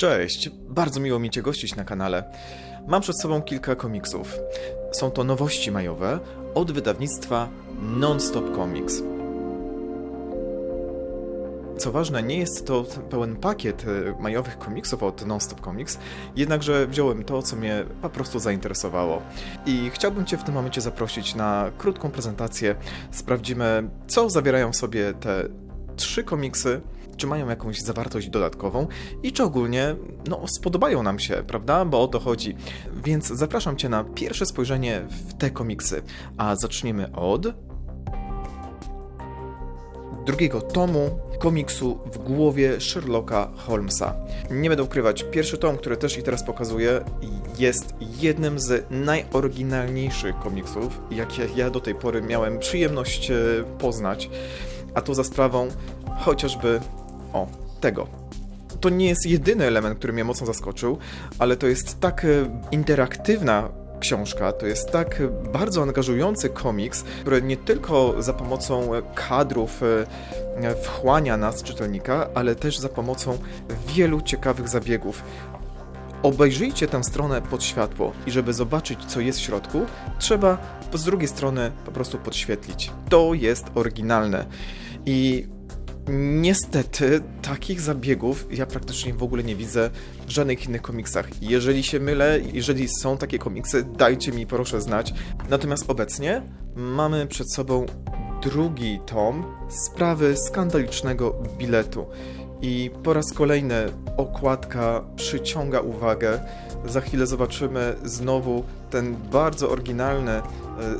Cześć, bardzo miło mi Cię gościć na kanale. Mam przed sobą kilka komiksów. Są to nowości majowe od wydawnictwa Nonstop Comics. Co ważne, nie jest to pełen pakiet e, majowych komiksów od Nonstop Comics, jednakże wziąłem to, co mnie po prostu zainteresowało. I chciałbym Cię w tym momencie zaprosić na krótką prezentację. Sprawdzimy, co zawierają w sobie te trzy komiksy, czy mają jakąś zawartość dodatkową i czy ogólnie no, spodobają nam się, prawda? Bo o to chodzi. Więc zapraszam Cię na pierwsze spojrzenie w te komiksy. A zaczniemy od drugiego tomu komiksu w głowie Sherlocka Holmesa. Nie będę ukrywać, pierwszy tom, który też i teraz pokazuję, jest jednym z najoryginalniejszych komiksów, jakie ja do tej pory miałem przyjemność e, poznać. A to za sprawą chociażby o tego. To nie jest jedyny element, który mnie mocno zaskoczył, ale to jest tak e, interaktywna książka, to jest tak bardzo angażujący komiks, który nie tylko za pomocą kadrów e, wchłania nas, czytelnika, ale też za pomocą wielu ciekawych zabiegów. Obejrzyjcie tę stronę pod światło i żeby zobaczyć, co jest w środku, trzeba z drugiej strony po prostu podświetlić. To jest oryginalne. I Niestety, takich zabiegów ja praktycznie w ogóle nie widzę w żadnych innych komiksach. Jeżeli się mylę, jeżeli są takie komiksy, dajcie mi proszę znać. Natomiast obecnie mamy przed sobą drugi tom sprawy skandalicznego biletu. I po raz kolejny okładka przyciąga uwagę. Za chwilę zobaczymy znowu ten bardzo oryginalny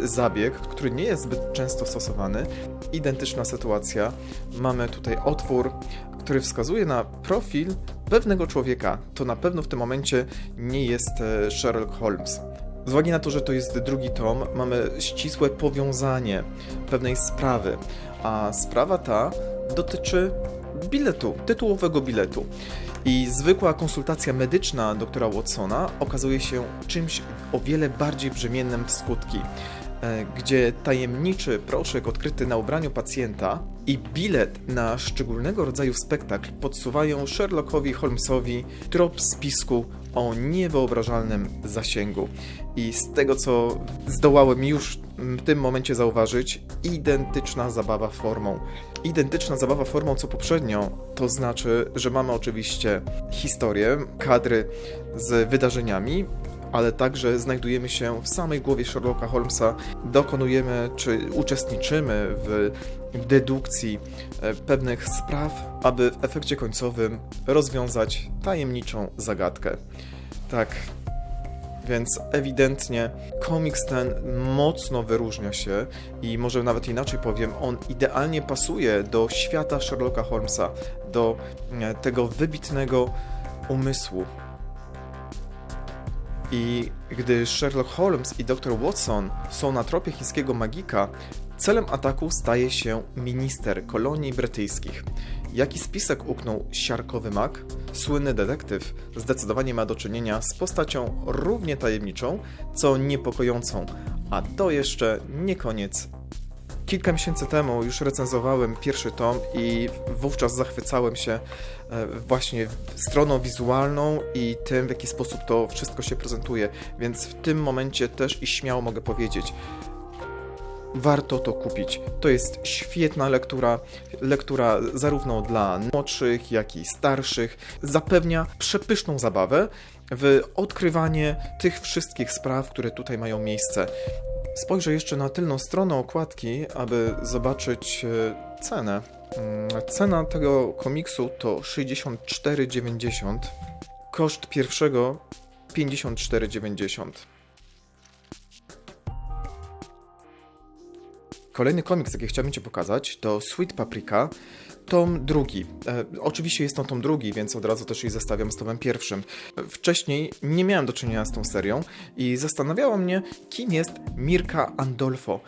zabieg, który nie jest zbyt często stosowany. Identyczna sytuacja. Mamy tutaj otwór, który wskazuje na profil pewnego człowieka. To na pewno w tym momencie nie jest e, Sherlock Holmes. Z uwagi na to, że to jest drugi tom, mamy ścisłe powiązanie pewnej sprawy, a sprawa ta dotyczy biletu, tytułowego biletu. I zwykła konsultacja medyczna doktora Watsona okazuje się czymś o wiele bardziej brzemiennym w skutki, e, gdzie tajemniczy proszek odkryty na ubraniu pacjenta i bilet na szczególnego rodzaju spektakl podsuwają Sherlockowi Holmesowi trop spisku o niewyobrażalnym zasięgu. I z tego, co zdołałem już w tym momencie zauważyć, identyczna zabawa formą. Identyczna zabawa formą co poprzednio, to znaczy, że mamy oczywiście historię, kadry z wydarzeniami, ale także znajdujemy się w samej głowie Sherlocka Holmesa, dokonujemy czy uczestniczymy w dedukcji e, pewnych spraw, aby w efekcie końcowym rozwiązać tajemniczą zagadkę. Tak, więc ewidentnie komiks ten mocno wyróżnia się i może nawet inaczej powiem, on idealnie pasuje do świata Sherlocka Holmesa, do e, tego wybitnego umysłu. I gdy Sherlock Holmes i dr Watson są na tropie chińskiego magika, celem ataku staje się minister kolonii brytyjskich. Jaki spisek uknął siarkowy mag? Słynny detektyw zdecydowanie ma do czynienia z postacią równie tajemniczą, co niepokojącą, a to jeszcze nie koniec. Kilka miesięcy temu już recenzowałem pierwszy tom i wówczas zachwycałem się e, właśnie stroną wizualną i tym, w jaki sposób to wszystko się prezentuje, więc w tym momencie też i śmiało mogę powiedzieć, warto to kupić. To jest świetna lektura, lektura zarówno dla młodszych, jak i starszych. Zapewnia przepyszną zabawę w odkrywanie tych wszystkich spraw, które tutaj mają miejsce. Spojrzę jeszcze na tylną stronę okładki, aby zobaczyć e, cenę. Mm, cena tego komiksu to 64,90. Koszt pierwszego 54,90. Kolejny komiks, jaki chciałbym Ci pokazać, to Sweet Paprika, tom drugi. E, oczywiście jest to tom drugi, więc od razu też jej zestawiam z tomem pierwszym. Wcześniej nie miałem do czynienia z tą serią i zastanawiało mnie, kim jest Mirka Andolfo.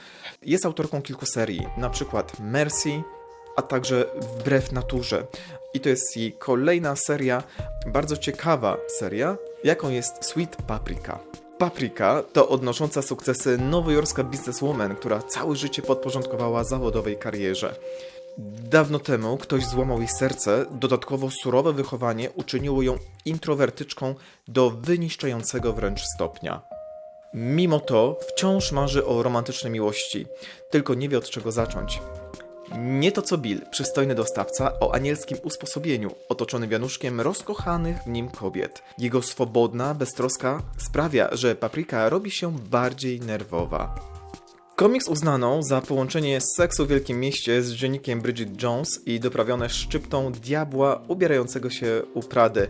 Jest autorką kilku serii, na przykład Mercy, a także Wbrew Naturze. I to jest jej kolejna seria, bardzo ciekawa seria, jaką jest Sweet Paprika. Paprika to odnosząca sukcesy nowojorska bizneswoman, która całe życie podporządkowała zawodowej karierze. Dawno temu ktoś złamał jej serce, dodatkowo surowe wychowanie uczyniło ją introwertyczką do wyniszczającego wręcz stopnia. Mimo to wciąż marzy o romantycznej miłości, tylko nie wie od czego zacząć. Nie to co Bill, przystojny dostawca o anielskim usposobieniu, otoczony wianuszkiem rozkochanych w nim kobiet. Jego swobodna beztroska sprawia, że papryka robi się bardziej nerwowa. Komiks uznano za połączenie seksu w Wielkim Mieście z dziennikiem Bridget Jones i doprawione szczyptą diabła ubierającego się u Prady.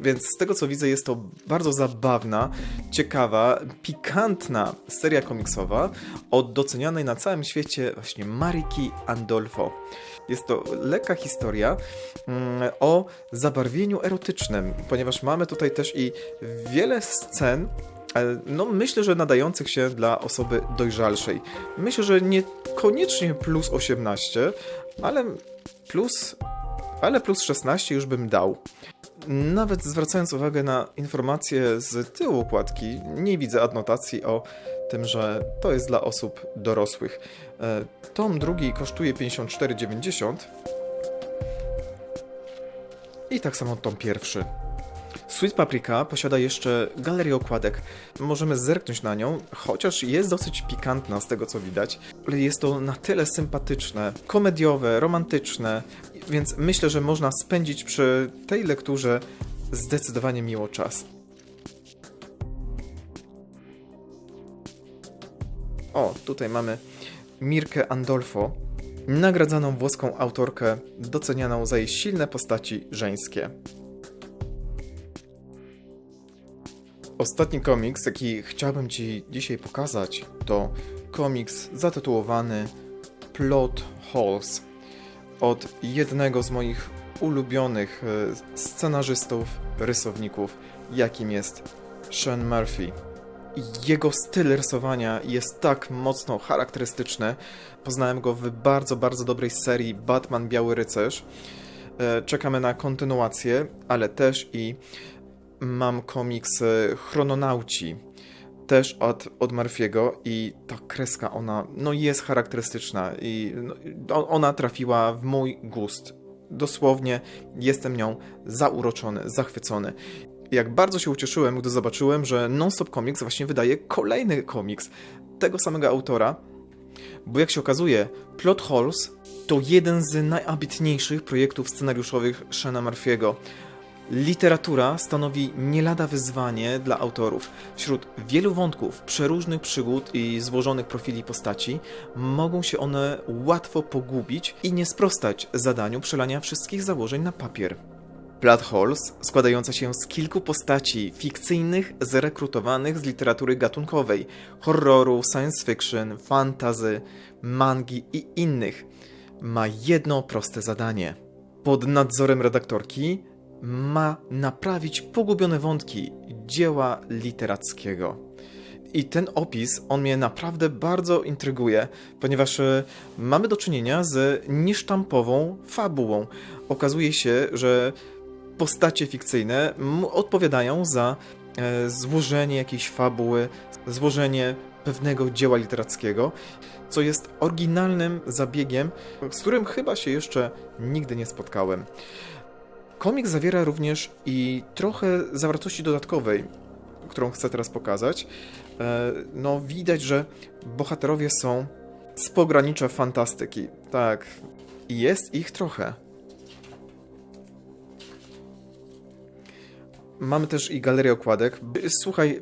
Więc z tego co widzę jest to bardzo zabawna, ciekawa, pikantna seria komiksowa od docenianej na całym świecie właśnie Mariki Andolfo. Jest to lekka historia mm, o zabarwieniu erotycznym, ponieważ mamy tutaj też i wiele scen no myślę, że nadających się dla osoby dojrzalszej. Myślę, że niekoniecznie plus 18, ale plus, ale plus 16 już bym dał. Nawet zwracając uwagę na informacje z tyłu układki, nie widzę adnotacji o tym, że to jest dla osób dorosłych. E, tom drugi kosztuje 54,90 i tak samo tom pierwszy. Sweet Paprika posiada jeszcze galerię okładek. Możemy zerknąć na nią, chociaż jest dosyć pikantna z tego co widać, ale jest to na tyle sympatyczne, komediowe, romantyczne, więc myślę, że można spędzić przy tej lekturze zdecydowanie miło czas. O, tutaj mamy Mirkę Andolfo, nagradzaną włoską autorkę, docenianą za jej silne postaci żeńskie. Ostatni komiks, jaki chciałbym Ci dzisiaj pokazać, to komiks zatytułowany Plot Holes od jednego z moich ulubionych e, scenarzystów, rysowników, jakim jest Sean Murphy. Jego styl rysowania jest tak mocno charakterystyczny. Poznałem go w bardzo, bardzo dobrej serii Batman Biały Rycerz. E, czekamy na kontynuację, ale też i mam komiks Chrononauci, też od, od Murphy'ego i ta kreska, ona no jest charakterystyczna i no, ona trafiła w mój gust. Dosłownie jestem nią zauroczony, zachwycony. Jak bardzo się ucieszyłem, gdy zobaczyłem, że Nonstop Comics właśnie wydaje kolejny komiks tego samego autora, bo jak się okazuje, Plot Holes to jeden z najambitniejszych projektów scenariuszowych Shana Murphy'ego. Literatura stanowi nie lada wyzwanie dla autorów. Wśród wielu wątków, przeróżnych przygód i złożonych profili postaci, mogą się one łatwo pogubić i nie sprostać zadaniu przelania wszystkich założeń na papier. Plot Holes, składająca się z kilku postaci fikcyjnych zrekrutowanych z literatury gatunkowej, horroru, science fiction, fantazy, mangi i innych, ma jedno proste zadanie. Pod nadzorem redaktorki ma naprawić pogubione wątki dzieła literackiego. I ten opis, on mnie naprawdę bardzo intryguje, ponieważ e, mamy do czynienia z niesztampową fabułą. Okazuje się, że postacie fikcyjne odpowiadają za e, złożenie jakiejś fabuły, złożenie pewnego dzieła literackiego, co jest oryginalnym zabiegiem, z którym chyba się jeszcze nigdy nie spotkałem. Komik zawiera również i trochę zawartości dodatkowej, którą chcę teraz pokazać. E, no, widać, że bohaterowie są z pogranicza fantastyki. Tak, jest ich trochę. Mamy też i galerię okładek. Słuchaj,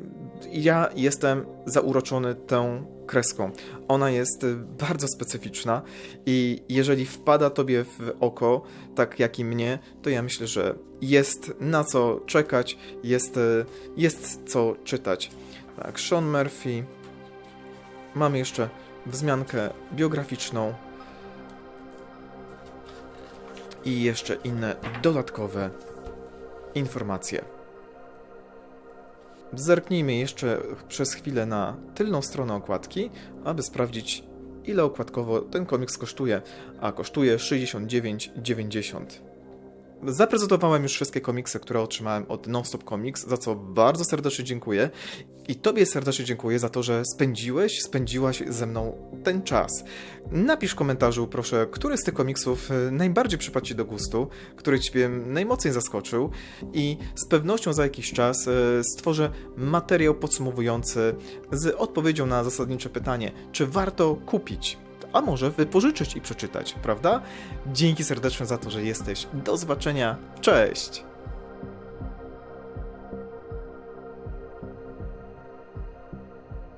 ja jestem zauroczony tą kreską. Ona jest bardzo specyficzna i jeżeli wpada tobie w oko, tak jak i mnie, to ja myślę, że jest na co czekać, jest, jest co czytać. Tak, Sean Murphy. Mamy jeszcze wzmiankę biograficzną i jeszcze inne dodatkowe informacje. Zerknijmy jeszcze przez chwilę na tylną stronę okładki, aby sprawdzić ile okładkowo ten komiks kosztuje, a kosztuje 69,90. Zaprezentowałem już wszystkie komiksy, które otrzymałem od Nonstop Comics, za co bardzo serdecznie dziękuję. I Tobie serdecznie dziękuję za to, że spędziłeś, spędziłaś ze mną ten czas. Napisz w komentarzu, proszę, który z tych komiksów e, najbardziej przypadł Ci do gustu, który Ciebie najmocniej zaskoczył i z pewnością za jakiś czas e, stworzę materiał podsumowujący z odpowiedzią na zasadnicze pytanie, czy warto kupić a może wypożyczyć i przeczytać, prawda? Dzięki serdecznie za to, że jesteś. Do zobaczenia. Cześć!